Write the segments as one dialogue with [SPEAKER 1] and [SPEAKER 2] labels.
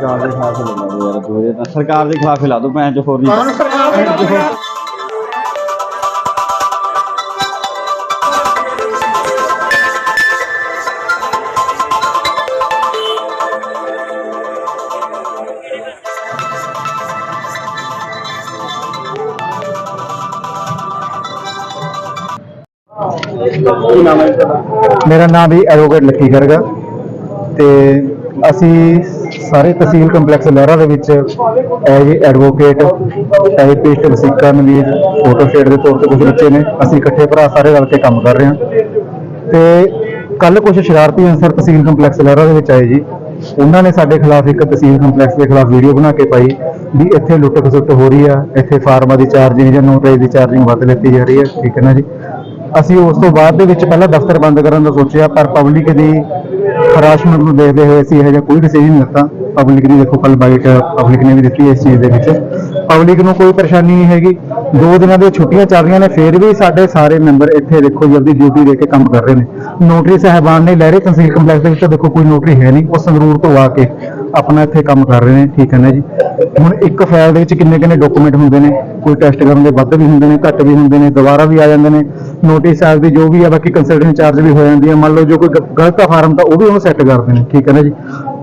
[SPEAKER 1] ਸਰਕਾਰ ਦੇ ਖਿਲਾਫ ਹੀ ਲਾ ਦੋ ਯਾਰ ਤਾਂ ਸਰਕਾਰ ਦੇ ਖਿਲਾਫ ਲਾ ਦੋ ਭੈਣ ਚ ਹੋਰ ਨਹੀਂ
[SPEAKER 2] ਕੌਣ ਸਰਕਾਰ ਦੇ ਖਿਲਾਫ਼ ਹੈ? ਕੀ ਨਾਮ ਹੈ ਤੁਹਾਡਾ
[SPEAKER 3] ਮੇਰਾ ਨਾਮ ਵੀ ਐਡਵੋਕੇਟ ਲੱਕੀ ਗਰਗਾ ਤੇ ਅਸੀਂ ਸਾਰੇ ਤਹਿਸੀਲ ਕੰਪਲੈਕਸ ਲਹਿਰਾ ਦੇ ਵਿੱਚ ਐਜ ਐਡਵੋਕੇਟ ਐਜ ਟਾਈਪਿਸਟ ਵਸੀਕਾ ਨਵੀਜ਼ ਫੋਟੋ ਸ਼ੇਡ ਦੇ ਤੌਰ ਤੇ ਕੁਝ ਬੱਚੇ ਨੇ। ਅਸੀਂ ਇਕੱਠੇ ਭਰਾ ਸਾਰੇ ਰਲ ਕੇ ਕੰਮ ਕਰ ਰਹੇ ਹਾਂ। ਤੇ ਕੱਲ ਕੁਝ ਸ਼ਰਾਰਤੀ ਅਨਸਰ ਤਹਿਸੀਲ ਕੰਪਲੈਕਸ ਲਹਿਰਾ ਦੇ ਵਿੱਚ ਆਏ ਜੀ। ਉਹਨਾਂ ਨੇ ਸਾਡੇ ਖਿਲਾਫ ਇੱਕ ਤਹਿਸੀਲ ਕੰਪਲੈਕਸ ਦੇ ਖਿਲਾਫ ਵੀਡੀਓ ਬਣਾ ਕੇ ਪਾਈ ਵੀ ਇੱਥੇ ਲੁੱਟ ਖਸੁੱਟ ਹੋ ਰਹੀ ਆ, ਇੱਥੇ ਫਾਰਮਾਂ ਦੀ ਚਾਰਜਿੰਗ ਜਾਂ ਨੋਟਰੀ ਦੀ ਚਾਰਜਿੰਗ ਵੱਧ ਲੈਤੀ ਜਾ ਰਹੀ ਹੈ ਠੀਕ ਹੈ ਨਾ ਜੀ? ਅਸੀਂ ਉਸ ਤੋਂ ਬਾਅਦ ਦੇ ਵਿੱਚ ਪਹਿਲਾਂ ਦਫ਼ਤਰ ਬੰਦ ਕਰਨ ਦਾ ਸੋਚਿਆ, ਪਰ ਪਬਲਿਕ ਦੀ ਹਰਾਸ਼ਮੈਂਟ ਨੂੰ ਦੇਖਦੇ ਹੋਏ ਅਸੀਂ ਇਹੋ ਜਿਹਾ ਕੋਈ ਡਿਸੀਜਨ ਨਹੀਂ ਲਿੱਤਾ ਪਬਲਿਕ ਦੀ ਦੇਖੋ ਕੱਲ ਬਾਈਟ ਪਬਲਿਕ ਨੇ ਵੀ ਦਿੱਤੀ ਇਸ ਚੀਜ਼ ਦੇ ਵਿੱਚ। ਪਬਲਿਕ ਨੂੰ ਕੋਈ ਪਰੇਸ਼ਾਨੀ ਨਹੀਂ ਹੈਗੀ। ਦੋ ਦਿਨਾਂ ਦੀਆਂ ਛੁੱਟੀਆਂ ਚੱਲ ਰਹੀਆਂ ਨੇ, ਫਿਰ ਵੀ ਸਾਡੇ ਸਾਰੇ ਮੈਂਬਰ ਇੱਥੇ ਦੇਖੋ ਜਲਦੀ ਡਿਊਟੀ ਦੇ ਕੇ ਕੰਮ ਕਰ ਰਹੇ ਨੇ। ਨੋਟਰੀ ਸਾਹਿਬਾਨ ਨੇ ਲਹਿਰੇ ਤਹਿਸੀਲ ਕੰਪਲੈਕਸ ਦੇ ਵਿੱਚ ਤਾਂ ਦੇਖੋ ਕੋਈ ਨੋਟਰੀ ਹੈ ਨਹੀਂ, ਉਹ ਸੰਗਰੂਰ ਤੋਂ ਆ ਕੇ ਆਪਣਾ ਇੱਥੇ ਕੰਮ ਕਰ ਰਹੇ ਨੇ, ਠੀਕ ਹੈ ਨਾ ਜੀ? ਹੁਣ ਇੱਕ ਫਾਈਲ ਦੇ ਵਿੱਚ ਕਿੰਨੇ ਕਿੰਨੇ ਡਾਕੂਮੈਂਟ ਹੁੰਦੇ ਨੇ, ਕੋਈ ਟੈਸਟ ਕਰਨ ਦੇ ਵੱਧ ਵੀ ਹੁੰਦੇ ਨੇ, ਘੱਟ ਵੀ ਹੁੰਦੇ ਨੇ, ਦੁਬਾਰਾ ਵੀ ਆ ਜਾਂਦੇ ਨੇ। ਨੋਟਿਸ ਆਫ ਦੀ ਜੋ ਵੀ ਆ, ਬਾਕੀ ਕੰਸਲਟੈਂਟ ਚਾਰਜ ਵੀ ਹੋ ਜਾਂਦੀ ਹੈ ਮੰਨ ਲਓ ਜੋ ਕੋਈ ਗ- ਗਲਤ ਫਾਰਮ ਤਾਂ ਉਹ ਵੀ ਉਹਨੂੰ ਸੈੱਟ ਕਰਦੇ ਨੇ ਠੀਕ ਹੈ ਨਾ ਜੀ?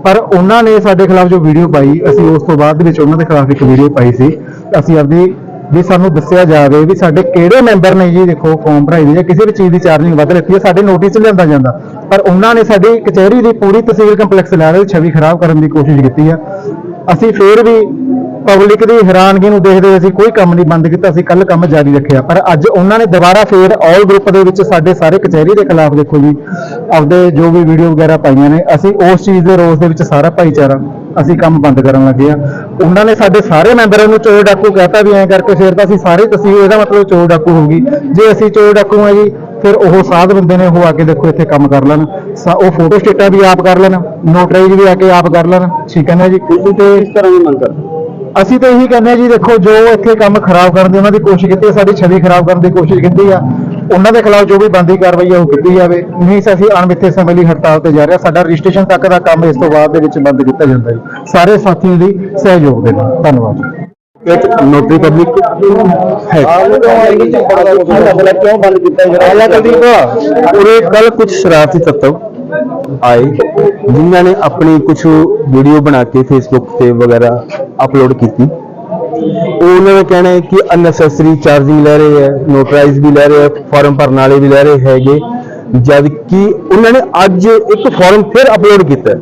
[SPEAKER 3] ਪਰ ਉਹਨਾਂ ਨੇ ਸਾਡੇ ਖਿਲਾਫ ਜੋ ਵੀਡੀਓ ਪਾਈ, ਅਸੀਂ ਉਸ ਤੋਂ ਬਾਅਦ ਦੇ ਵਿੱਚ ਉਹਨਾਂ ਦੇ ਖਿਲਾਫ ਇੱਕ ਵੀਡੀਓ ਪਾਈ ਸੀ। ਅਸੀਂ ਆਪਦੀ, ਵੀ ਸਾਨੂੰ ਦੱਸਿਆ ਜਾਵੇ ਵੀ ਸਾਡੇ ਕਿਹੜੇ ਮੈਂਬਰ ਨੇ ਜੀ, ਦੇਖੋ ਫਾਰਮ ਭਰਾਈ ਦੀ ਜਾਂ ਕਿਸੇ ਵੀ ਚੀਜ਼ ਦੀ ਚਾਰਜਿੰਗ ਵੱਧ ਲੈਤੀ ਹੈ, ਸਾਡੇ ਨੋਟਿਸ 'ਚ ਲਿਆਂਦਾ ਜਾਂਦਾ। ਪਰ ਉਹਨਾਂ ਨੇ ਸਾਡੀ ਕਚਹਿਰੀ ਦੀ ਪੂਰੀ ਤਹਿਸੀਲ ਕੰਪਲੈਕਸ ਲੈ ਰਹੇ ਛਵੀ ਖਰਾਬ ਕਰਨ ਦੀ ਕੋਸ਼ਿਸ਼ ਕੀਤੀ ਆ। ਅਸੀਂ ਫੇਰ ਵੀ ਪਬਲਿਕ ਦੀ ਹੈਰਾਨਗੀ ਨੂੰ ਦੇਖਦੇ ਹੋਏ ਅਸੀਂ ਕੋਈ ਕੰਮ ਨਹੀਂ ਬੰਦ ਕੀਤਾ ਅਸੀਂ ਕੱਲ ਕੰਮ ਜਾਰੀ ਰੱਖਿਆ। ਪਰ ਅੱਜ ਉਹਨਾਂ ਨੇ ਦੁਬਾਰਾ ਫੇਰ ਆਲ ਗਰੁੱਪ ਦੇ ਵਿੱਚ ਸਾਡੇ ਸਾਰੇ ਕਚਹਿਰੀ ਦੇ ਖਿਲਾਫ ਦੇਖੋ ਜੀ ਆਪਦੇ ਜੋ ਵੀ ਵੀਡੀਓ ਵਗੈਰਾ ਪਾਈਆਂ ਨੇ ਅਸੀਂ ਉਸ ਚੀਜ਼ ਦੇ ਰੋਸ ਦੇ ਵਿੱਚ ਸਾਰਾ ਭਾਈਚਾਰਾ ਅਸੀਂ ਕੰਮ ਬੰਦ ਕਰਨ ਲੱਗੇ ਆ ਉਹਨਾਂ ਨੇ ਸਾਡੇ ਸਾਰੇ ਮੈਂਬਰਾਂ ਨੂੰ ਚੋਰ ਡਾਕੂ ਕਹਤਾ ਵੀ ਐਂ ਕਰਕੇ ਫੇਰ ਤਾਂ ਅਸੀਂ ਸਾਰੇ ਤਸਵੀਰ ਇਹਦਾ ਮਤਲਬ ਚੋਰ ਡਾਕੂ ਹੋਊਗੀ ਜੇ ਅਸੀਂ ਚੋਰ ਡਾਕੂ ਆ ਜੀ ਫਿਰ ਉਹ ਸਾਧ ਬੰਦੇ ਨੇ ਉਹ ਆ ਕੇ ਦੇਖੋ ਇੱਥੇ ਕੰਮ ਕਰ ਲੈਣ। ਉਹ ਫੋਟੋ ਸਟੇਟਾਂ ਵੀ ਆਪ ਕਰ ਲੈਣ ਨੋਟਰਾਈਜ਼ ਵੀ ਆ ਕੇ ਆਪ ਕਰ ਲੈਣ। ਠੀਕ ਹੈ ਨਾ ਜੀ? ਤੇ
[SPEAKER 2] ਕਿਸ ਤਰ੍ਹਾਂ ਦੀ ਮੰਗ ਕਰਦੇ
[SPEAKER 3] ਅਸੀਂ ਤਾਂ ਇਹੀ ਕਹਿੰਦੇ ਆ ਜੀ ਦੇਖੋ ਜੋ ਇੱਥੇ ਕੰਮ ਖਰਾਬ ਕਰਨ ਦੀ ਉਹਨਾਂ ਦੀ ਕੋਸ਼ਿਸ਼ ਕੀਤੀ ਹੈ ਸਾਡੀ ਛਵੀ ਖਰਾਬ ਕਰਨ ਦੀ ਕੋਸ਼ਿਸ਼ ਕੀਤੀ ਆ ਉਹਨਾਂ ਦੇ ਖਿਲਾਫ ਜੋ ਵੀ ਬੰਦੀ ਕਾਰਵਾਈ ਆ ਉਹ ਕੀਤੀ ਜਾਵੇ। ਨਹੀਂ ਤਾਂ ਅਸੀਂ ਅਣਮਿੱਥੇ ਸਮੇਂ ਲਈ ਹੜਤਾਲ ਤੇ ਜਾ ਰਹੇ ਹਾਂ। ਸਾਡਾ ਰਜਿਸਟ੍ਰੇਸ਼ਨ ਤੱਕ ਦਾ ਕੰਮ ਇਸ ਤੋਂ ਬਾਅਦ ਦੇ ਵਿੱਚ ਬੰਦ ਕੀਤਾ ਜਾਂਦਾ ਜੀ। ਸਾਰੇ ਸਾਥੀਆਂ ਦੀ ਸਹਿਯੋਗ ਦੇ ਨਾਲ। ਧੰਨਵਾਦ।
[SPEAKER 2] ਇੱਕ ਨੋਟਰੀ ਪਬਲਿਕ ਹੈ। ਕਿਉਂ ਬੰਦ ਕੀਤਾ ਜਾ ਰਿਹਾ ਹੈ
[SPEAKER 4] ਉਰੇ ਕੱਲ ਕੁਝ ਸ਼ਰਾਰਤੀ ਤੱਤਵ ਆਏ। ਜਿਨ੍ਹਾਂ ਨੇ ਆਪਣੀ ਕੁਝ ਵੀਡੀਓ ਬਣਾ ਕੇ ਫੇਸਬੁੱਕ ਤੇ ਵਗੈਰਾ ਅਪਲੋਡ ਕੀਤੀ। ਉਹਨਾਂ ਦਾ ਕਹਿਣਾ ਹੈ ਕਿ ਅਨਨੈਸੈਸਰੀ ਚਾਰਜਿੰਗ ਲੈ ਰਹੇ ਹੈ ਨੋਟਰਾਈਜ਼ ਵੀ ਲੈ ਰਹੇ ਹੈ ਫਾਰਮ ਭਰਨ ਵਾਲੇ ਵੀ ਲੈ ਰਹੇ ਹੈਗੇ। ਜਦ ਕਿ ਉਹਨਾਂ ਨੇ ਅੱਜ ਇੱਕ ਫਾਰਮ ਫਿਰ ਅਪਲੋਡ ਕੀਤਾ।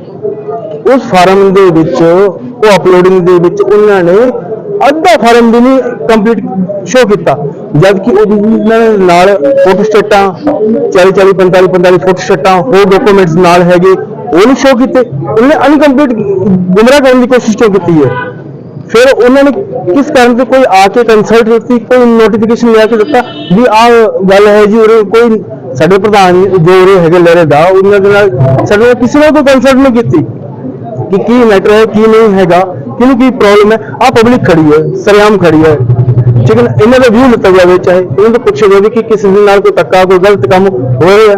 [SPEAKER 4] ਉਸ ਫਾਰਮ ਦੇ ਵਿੱਚ, ਉਹ ਅਪਲੋਡਿੰਗ ਦੇ ਵਿੱਚ ਉਹਨਾਂ ਨੇ ਅੱਧਾ ਫਾਰਮ ਵੀ ਨਹੀਂ ਕੰਪਲੀਟ ਸ਼ੋ ਕੀਤਾ। ਜਦ ਕਿ ਉਹਨਾਂ ਦੇ ਨਾਲ ਫੋਟੋ ਸਟੇਟਾਂ 40 40 45 45 ਫੋਟੋ ਸਟੇਟਾਂ, ਹੋਰ ਡਾਕੂਮੈਂਟਸ ਨਾਲ ਹੈਗੇ ਉਹ ਨਹੀਂ ਸ਼ੋ ਕੀਤੇ। ਉਹਨੇ ਅਨਕੰਪਲੀਟ ਗੁੰਮਰਾਹ ਕਰਨ ਦੀ ਕੋਸ਼ਿਸ਼ ਕਿਉਂ ਕੀਤੀ ਹੈ? ਫਿਰ ਉਹਨਾਂ ਨੇ ਕਿਸ ਕਾਰਨ ਤੇ ਕੋਈ ਆ ਕੇ ਕੰਸਲਟ ਕੀਤੀ ਕੋਈ ਨੋਟੀਫਿਕੇਸ਼ਨ ਲਿਆ ਕੇ ਦਿੱਤਾ ਵੀ ਆਹ ਗੱਲ ਹੈ ਜੀ, ਉਰੇ ਕੋਈ ਸਾਡੇ ਪ੍ਰਧਾਨ ਜੋ ਉਰੇ ਹੈਗੇ ਲਹਿਰੇ ਦਾ, ਉਹਨਾਂ ਦੇ ਨਾਲ ਸਾਡੇ ਨਾਲ ਕਿਸੇ ਨਾਲ ਕੋਈ ਕੰਸਲਟ ਨਹੀਂ ਕੀਤੀ। ਕਿ ਕੀ ਮੈਟਰ ਹੈ, ਕੀ ਨਹੀਂ ਹੈਗਾ। ਕਿਹਨੂੰ ਕੀ ਪ੍ਰੋਬਲਮ ਹੈ? ਆ ਪਬਲਿਕ ਖੜੀ ਹੈ ਸਰੇਆਮ ਖੜੀ ਹੈ। ਠੀਕ ਹੈ ਨਾ? ਇਹਨਾਂ ਦਾ ਵਿਊ ਲਿੱਤਾ ਜਾਵੇ ਚਾਹੇ ਇਹਨਾਂ ਤੋਂ ਪੁੱਛਿਆ ਜਾਵੇ ਕਿ ਕਿਸੇ ਦੇ ਨਾਲ ਕੋਈ ਧੱਕਾ ਕੋਈ ਗਲਤ ਕੰਮ ਹੋ ਰਿਹਾ ਹੈ।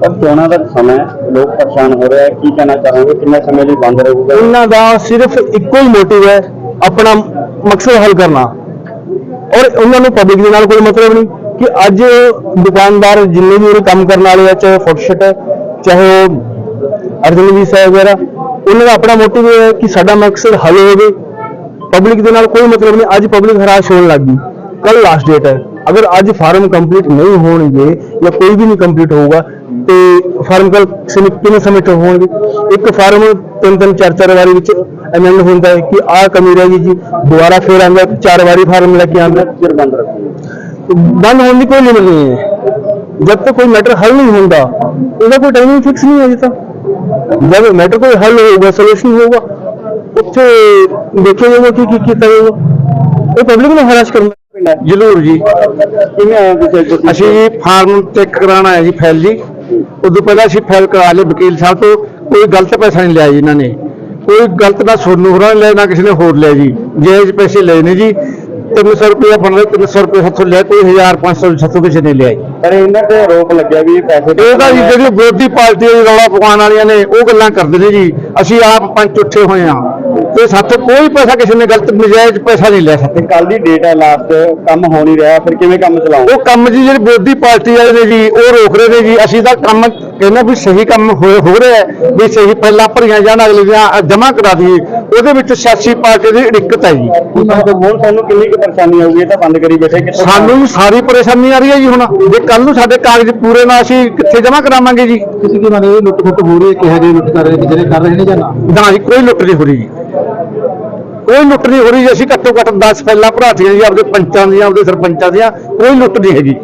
[SPEAKER 2] ਪਰ ਚੋਣਾਂ ਦਾ ਸਮਾਂ ਹੈ, ਲੋਕ ਪਰੇਸ਼ਾਨ ਹੋ ਰਹੇ ਹੈ। ਕੀ ਕਹਿਣਾ ਚਾਹੋਗੇ? ਕਿੰਨੇ ਸਮੇਂ ਲਈ ਬੰਦ ਰਹੂਗਾ?
[SPEAKER 4] ਇਹਨਾਂ ਦਾ ਸਿਰਫ ਇੱਕੋ ਹੀ ਮੋਟਿਵ ਹੈ ਆਪਣਾ ਮਕਸਦ ਹੱਲ ਕਰਨਾ। ਔਰ ਉਹਨਾਂ ਨੂੰ ਪਬਲਿਕ ਦੇ ਨਾਲ ਕੋਈ ਮਤਲਬ ਨਹੀਂ ਕਿ ਅੱਜ ਦੁਕਾਨਦਾਰ ਜਿੰਨੇ ਵੀ ਉਰੇ ਕੰਮ ਕਰਨ ਵਾਲੇ ਆ ਚਾਹੇ ਫੁੱਟਸ਼ਟ ਹੈ ਚਾਹੇ ਉਹ ਅਰਜਨਵੀ ਸਾਹਿਬ ਵਗੈਰਾ ਉਹਨਾਂ ਦਾ ਆਪਣਾ ਮੋਟਿਵ ਇਹ ਹੈ ਕਿ ਸਾਡਾ ਮਕਸਦ ਹੱਲ ਹੋਵੇ। ਪਬਲਿਕ ਦੇ ਨਾਲ ਕੋਈ ਮਤਲਬ ਨਹੀਂ, ਅੱਜ ਪਬਲਿਕ ਹਰਾਸ਼ ਹੋਣ ਲੱਗ ਗਈ। ਕੱਲ ਲਾਸਟ ਡੇਟ ਹੈ। ਅਗਰ ਅੱਜ ਫਾਰਮ ਕੰਪਲੀਟ ਨਹੀਂ ਹੋਣਗੇ ਜਾਂ ਕੋਈ ਵੀ ਨਹੀਂ ਕੰਪਲੀਟ ਹੋਊਗਾ, ਤੇ ਫਾਰਮ ਕੱਲ ਕਿੰਨੇ ਸਮੇਂ ਹੋਣਗੇ? ਇੱਕ ਫਾਰਮ ਤਿੰਨ ਤਿੰਨ, ਚਾਰ ਚਾਰ ਵਾਰੀ ਵਿੱਚ ਅਮੈਂਡ ਹੁੰਦਾ ਹੈ ਕਿ ਆਹ ਕਮੀ ਰਹਿ ਗਈ ਜੀ, ਦੁਬਾਰਾ ਫੇਰ ਆਉਂਦਾ ਚਾਰ ਵਾਰੀ ਫਾਰਮ ਲੈ ਕੇ ਆਉਂਦਾ
[SPEAKER 2] ਚਿਰ ਬੰਦ ਰੱਖੂਗੇ
[SPEAKER 4] ਬੰਦ ਹੋਣ ਦੀ ਕੋਈ ਲਿਮਿਟ ਨਹੀਂ ਹੈ। ਜਦ ਤੱਕ ਕੋਈ ਮੈਟਰ ਹੱਲ ਨਹੀਂ ਹੁੰਦਾ, ਇਹਦਾ ਕੋਈ ਟਾਈਮਿੰਗ ਫਿਕਸ ਨਹੀਂ ਹੈ ਜੀ ਤਾਂ। ਜਦ ਮੈਟਰ ਕੋਈ ਹੱਲ ਹੋਊਗਾ ਸੋਲੂਸ਼ਨ ਹੋਊਗਾ ਉੱਥੇ ਦੇਖਿਆ ਜਾਊਗਾ ਕਿ ਕੀ ਕੀਤਾ ਜਾਊਗਾ। ਇਹ ਪਬਲਿਕ ਨੂੰ ਹਰਾਸ਼ ਕਰਨਾ
[SPEAKER 1] ਜ਼ਰੂਰ ਜੀ।
[SPEAKER 2] ਕਿਵੇਂ ਆਏ ਤੁਸੀਂ ਇੱਥੇ?
[SPEAKER 1] ਅਸੀਂ ਜੀ ਫਾਰਮ ਚੈੱਕ ਕਰਾਉਣ ਆਏ ਜੀ ਫਾਈਲ ਜੀ। ਉਦੋਂ ਪਹਿਲਾਂ ਅਸੀਂ ਫਾਈਲ ਕਰਾ ਲਈ ਵਕੀਲ ਸਾਹਿਬ ਤੋਂ। ਕੋਈ ਗਲਤ ਪੈਸਾ ਨਹੀਂ ਲਿਆ ਜੀ ਇਹਨਾਂ ਨੇ। ਕੋਈ ਗਲਤ ਨਾ ਸੋਨੂੰ ਹੋਰਾਂ ਨੇ ਲਿਆ ਨਾ ਕਿਸੇ ਨੇ ਹੋਰ ਲਿਆ ਜੀ। ਜਾਇਜ਼ ਪੈਸੇ ਲਏ ਨੇ ਜੀ। 300 ਰੁਪਏ ਬਣ ਰਿਹਾ 300 ਰੁਪਏ ਹੱਥੋਂ ਲਿਆ ਕੋਈ 1500 ਹੱਥੋਂ ਕਿਸੇ ਨੇ ਲਿਆ ਜੀ
[SPEAKER 2] ਪਰ ਇਹਨਾਂ ਤੇ ਰੋਕ ਲੱਗਿਆ ਵੀ ਇਹ ਪੈਸੇ
[SPEAKER 1] ਇਹ ਤਾਂ ਜੀ ਜਿਹੜੀ ਵਿਰੋਧੀ ਪਾਰਟੀ ਦੀ ਰੌਲਾ ਪਕਾਉਣ ਵਾਲੀਆਂ ਨੇ ਉਹ ਗੱਲਾਂ ਕਰਦੇ ਨੇ ਜੀ। ਅਸੀਂ ਆਪ ਪੰਜ ਉੱਠੇ ਹੋਏ ਆ ਤੇ ਸਾਥੋਂ ਕੋਈ ਪੈਸਾ ਕਿਸੇ ਨੇ ਗਲਤ ਨਜਾਇਜ਼ ਪੈਸਾ ਨਹੀਂ ਲਿਆ ਸਾਥੋਂ
[SPEAKER 2] ਕੱਲ ਦੀ ਡੇਟ ਹੈ ਲਾਸਟ ਕੰਮ ਹੋ ਨਹੀਂ ਰਿਹਾ ਫਿਰ ਕਿਵੇਂ ਕੰਮ ਚਲਾਉਂਗੇ
[SPEAKER 1] ਉਹ ਕੰਮ ਜੀ ਜਿਹੜੇ ਵਿਰੋਧੀ ਪਾਰਟੀ ਵਾਲੇ ਨੇ ਜੀ ਉਹ ਰੋਕ ਰਹੇ ਨੇ ਜੀ। ਅਸੀਂ ਤਾਂ ਕੰਮ ਕਹਿੰਦੇ ਵੀ ਸਹੀ ਕੰਮ ਹੋ ਹੋ ਰਿਹਾ ਹੈ ਵੀ ਸਹੀ ਪਹਿਲਾਂ ਭਰੀਆਂ ਜਾਣ ਅਗਲੇ ਦੀਆਂ ਜਮ੍ਹਾਂ ਕਰਾ ਦਈਏ। ਉਹਦੇ ਵਿੱਚ ਸਿਆਸੀ ਪਾਰਟੀ ਦੀ ਦਿੱਕਤ ਹੈ ਜੀ।
[SPEAKER 2] ਹੁਣ ਤੁਹਾਨੂੰ ਕਿੰਨੀ ਕੁ ਪਰੇਸ਼ਾਨੀ ਆਊਗੀ? ਇਹ ਤਾਂ ਬੰਦ ਕਰੀ ਬੈਠੇ ਕਿੱਥੋਂ
[SPEAKER 1] ਸਾਨੂੰ ਸਾਰੀ ਪਰੇਸ਼ਾਨੀ ਆ ਰਹੀ ਹੈ ਜੀ ਹੁਣ। ਜੇ ਕੱਲ ਨੂੰ ਸਾਡੇ ਕਾਗਜ਼ ਪੂਰੇ ਨਾ ਅਸੀਂ ਕਿੱਥੇ ਜਮ੍ਹਾਂ ਕਰਾਵਾਂਗੇ ਜੀ?
[SPEAKER 5] ਕਿਸੇ ਕੀ ਮੰਨਦੇ ਲੁੱਟ ਖੁੱਟ ਹੋ ਰਹੀ ਹੈ ਕਿਹਾ ਜੀ ਲੁੱਟ ਕਰ ਰਹੇ ਨੇ ਜਿਹੜੇ ਕਰ ਰਹੇ ਨੇ ਜਾਂ ਨਾ?
[SPEAKER 1] ਨਾ ਜੀ ਕੋਈ ਲੁੱਟ ਨਹੀਂ ਹੋ ਰਹੀ ਜੀ। ਕੋਈ ਲੁੱਟ ਨਹੀਂ ਹੋ ਰਹੀ ਜੀ ਅਸੀਂ ਘੱਟੋ ਘੱਟ 10 ਫੈਲਾਂ ਭਰਾਤੀਆਂ ਜੀ ਆਪਦੇ ਪੰਚਾਂ ਦੀਆਂ ਆਪਦੇ ਸਰਪੰਚਾਂ ਦੀਆਂ ਕੋਈ ਲੁੱਟ ਨਹੀਂ ਹੈਗੀ।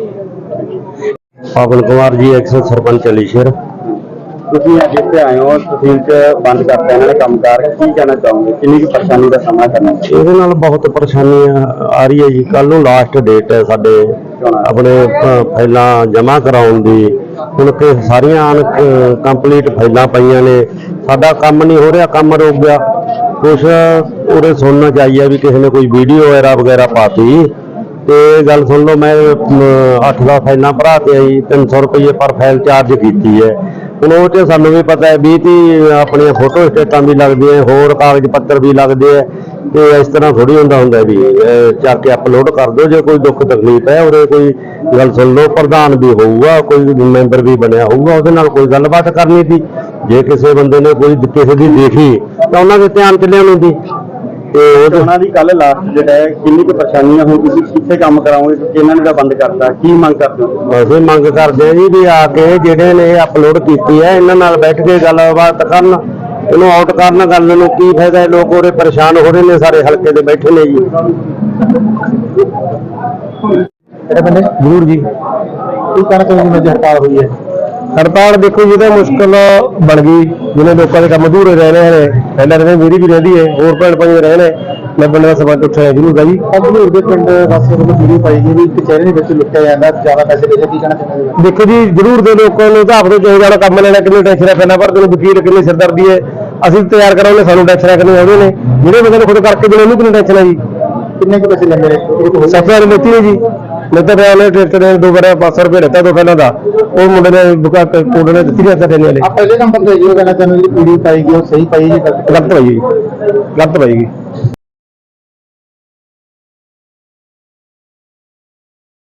[SPEAKER 6] ਪਵਨ ਕੁਮਾਰ ਜੀ ਐਕਸ ਸਰਪੰਚ ਅਲੀਸ਼ਰ
[SPEAKER 2] ਤੁਸੀਂ ਅੱਜ ਇੱਥੇ ਆਏ ਹੋ ਤਹਿਸੀਲ ਚ ਬੰਦ ਕਰਤਾ ਇਹਨਾਂ ਨੇ ਕੰਮਕਾਰ ਕੀ ਕਹਿਣਾ ਚਾਹੋਗੇ? ਕਿੰਨੀ ਕੁ ਪਰੇਸ਼ਾਨੀ ਦਾ ਸਾਹਮਣਾ ਕਰਨਾ
[SPEAKER 6] ਇਹਦੇ ਨਾਲ ਬਹੁਤ ਪਰੇਸ਼ਾਨੀਆਂ ਆ ਰਹੀ ਹੈ ਜੀ। ਕੱਲ ਨੂੰ ਲਾਸਟ ਡੇਟ ਹੈ ਸਾਡੇ ਆਪਣੇ ਫਾਈਲਾਂ ਜਮ੍ਹਾਂ ਕਰਾਉਣ ਦੀ। ਹੁਣ ਕਿ ਸਾਰੀਆਂ ਕੰਪਲੀਟ ਫਾਈਲਾਂ ਪਈਆਂ ਨੇ। ਸਾਡਾ ਕੰਮ ਨਹੀਂ ਹੋ ਰਿਹਾ ਕੰਮ ਰੁਕ ਗਿਆ। ਕੁਛ ਉਹਦੇ ਸੁਣਨਾ ਚਾਹੀਏ ਵੀ ਕਿਸੇ ਨੇ ਕੋਈ ਵੀਡੀਓ ਵਗੈਰਾ ਵਗੈਰਾ ਪਾਤੀ। ਤੇ ਗੱਲ ਸੁਣ ਲਓ, ਮੈਂ 8-10 ਫਾਈਲਾਂ ਭਰਾ ਤੇ ਆਈ 300 ਰੁਪਏ ਪਰ ਫਾਈਲ ਚਾਰਜ ਕੀਤੀ ਹੈ। ਹੁਣ ਉਹ ਤੇ ਸਾਨੂੰ ਵੀ ਪਤਾ ਹੈ 20 30 ਆਪਣੀਆਂ ਫੋਟੋ ਸਟੇਟਾਂ ਵੀ ਲੱਗਦੀਆਂ ਹੋਰ ਕਾਗਜ਼ ਪੱਤਰ ਵੀ ਲੱਗਦੇ ਆ ਤੇ ਇਸ ਤਰ੍ਹਾਂ ਥੋੜੀ ਹੁੰਦਾ ਹੁੰਦਾ ਵੀ ਅਹ, ਚੱਕ ਕੇ ਅਪਲੋਡ ਕਰ ਦਿਓ ਜੇ ਕੋਈ ਦੁੱਖ ਤਕਲੀਫ ਹੈ ਉਹਦੇ ਕੋਈ ਗੱਲ ਸੁਣ ਲਓ ਪ੍ਰਧਾਨ ਵੀ ਹੋਊਗਾ ਕੋਈ ਮੈਂਬਰ ਵੀ ਬਣਿਆ ਹੋਊਗਾ ਉਹਦੇ ਨਾਲ ਕੋਈ ਗੱਲਬਾਤ ਕਰਨੀ ਸੀ। ਜੇ ਕਿਸੇ ਬੰਦੇ ਨੇ ਕੋਈ ਕਿਸੇ ਦੀ ਦੇਖੀ ਤਾਂ ਉਹਨਾਂ ਦੇ ਧਿਆਨ ਚ ਲਿਆਉਣੀ ਸੀ। ਤੇ ਉਹ
[SPEAKER 2] ਉਹਨਾਂ ਦੀ ਕੱਲ ਲਾਸਟ ਡੇਟ ਹੈ ਕਿੰਨੀ ਕੁ ਪਰੇਸ਼ਾਨੀ ਆ ਹੁਣ ਤੁਸੀਂ ਕਿੱਥੇ ਕੰਮ ਕਰਾਓਗੇ ਕਿਉਂਕਿ ਇਹਨਾਂ ਨੇ ਤਾਂ ਬੰਦ ਕਰਤਾ ਕੀ ਮੰਗ ਕਰਦੇ ਹੋ?
[SPEAKER 6] ਅਸੀਂ ਮੰਗ ਕਰਦੇ ਆ ਜੀ ਵੀ ਆ ਕੇ ਜਿਹੜੇ ਨੇ ਅਪਲੋਡ ਕੀਤੀ ਹੈ ਇਹਨਾਂ ਨਾਲ ਬੈਠ ਕੇ ਗੱਲਬਾਤ ਕਰਨ ਇਹਨੂੰ ਆਊਟ ਕਰਨ ਗੱਲ ਨੂੰ ਕੀ ਫਾਇਦਾ ਹੈ ਲੋਕ ਉਹਦੇ ਪਰੇਸ਼ਾਨ ਹੋ ਰਹੇ ਨੇ ਸਾਰੇ ਹਲਕੇ ਦੇ ਬੈਠੇ ਨੇ ਜੀ। ਜ਼ਰੂਰ ਜੀ।
[SPEAKER 5] ਕੀ ਕਹਿਣਾ ਚਾਹੁੰਦੇ ਨੇ ਜੇ ਹੜਤਾਲ ਹੋਈ ਹੈ?
[SPEAKER 6] ਹੜਤਾਲ ਦੇਖੋ ਜੀ ਤਾਂ ਮੁਸ਼ਕਲ ਬਣ ਗਈ। ਜਿਹਨੇ ਲੋਕਾਂ ਦੇ ਕੰਮ ਅਧੂਰੇ ਰਹਿ ਰਹੇ ਨੇ ਪਹਿਲਾਂ ਰਹਿੰਦੇ ਮੇਰੀ ਵੀ ਰਹਿੰਦੀ ਹੈ ਹੋਰ ਭੈਣ ਭਾਈ ਰਹੇ ਨੇ। ਮੈਂ ਪਿੰਡ ਦਾ ਸਰਪੰਚ ਉੱਠਿਆ ਜ਼ਰੂਰ ਦਾ ਜੀ।
[SPEAKER 5] ਅਬਨੂਰ ਦੇ ਪਿੰਡ ਵਾਸੀਆਂ ਵੱਲੋਂ ਵੀਡੀਓ ਪਾਈ ਗਈ ਵੀ ਕਚਹਿਰੀ ਦੇ ਵਿੱਚ ਲੁੱਟਿਆ ਜਾਂਦਾ ਜ਼ਿਆਦਾ ਪੈਸੇ ਦੇ ਕੇ ਕੀ ਕਹਿਣਾ ਚਾਹੁੰਦੇ ਨੇ
[SPEAKER 6] ਦੇਖੋ ਜੀ ਜ਼ਰੂਰ ਦੇ ਲੋਕਾਂ ਨੂੰ ਤਾਂ ਆਪਦੇ ਚਾਹੇ ਜਾਣਾ ਕੰਮ ਲੈਣਾ ਕਿੰਨੀ ਟੈਨਸ਼ਨ ਪੈਣਾ ਪਰ ਤੈਨੂੰ ਵਕੀਲ ਕਿੰਨੀ ਸਿਰਦਰਦੀ ਹੈ ਅਸੀਂ ਤਿਆਰ ਕਰਾਉਂਦੇ ਸਾਨੂੰ ਟੈਨਸ਼ਨ ਕਿੰਨੀ ਆਉਂਦੇ ਨੇ। ਜਿਹੜੇ ਬੰਦੇ ਨੂੰ ਖੁਦ ਕਰਕੇ ਦੇਣ ਉਹਨੂੰ ਕਿੰਨੀ ਟੈਨਸ਼ਨ ਹੈ ਜੀ?
[SPEAKER 5] ਕਿੰਨੇ ਕੁ ਪੈਸੇ ਲੈਂਦੇ ਨੇ? ਇਹ ਤਾਂ ਹੋ
[SPEAKER 6] ਸੱਤ ਹਜ਼ਾਰ ਲੈਤੀ ਹੈ ਜੀ। ਮੈਂ ਤਾਂ ਉਹਨੇ ਟਰੈਕਟਰ ਨੇ ਦੋ ਵਾਰ 500 ਰੁਪਏ ਦਿੱਤਾ ਦੋ ਪਹਿਲਾਂ ਦਾ। ਉਹ ਮੁੰਡੇ ਨੇ ਬੁਕਾ ਕੋਡ ਨੇ ਦਿੱਤੀ ਨਹੀਂ ਟ੍ਰੇਨ ਵਾਲੇ
[SPEAKER 5] ਆ ਪਹਿਲੇ ਨੰਬਰ ਤੇ ਜੋ ਕਹਿਣਾ ਚਾਹੁੰਦੇ ਜਿਹੜੀ ਵੀਡੀਓ ਪਾਈ ਗਈ ਉਹ ਸਹੀ ਪਾਈ ਜੀ
[SPEAKER 6] ਗਲਤ? ਪਾਈ ਜੀ। ਗਲਤ ਪਾਈ ਗਈ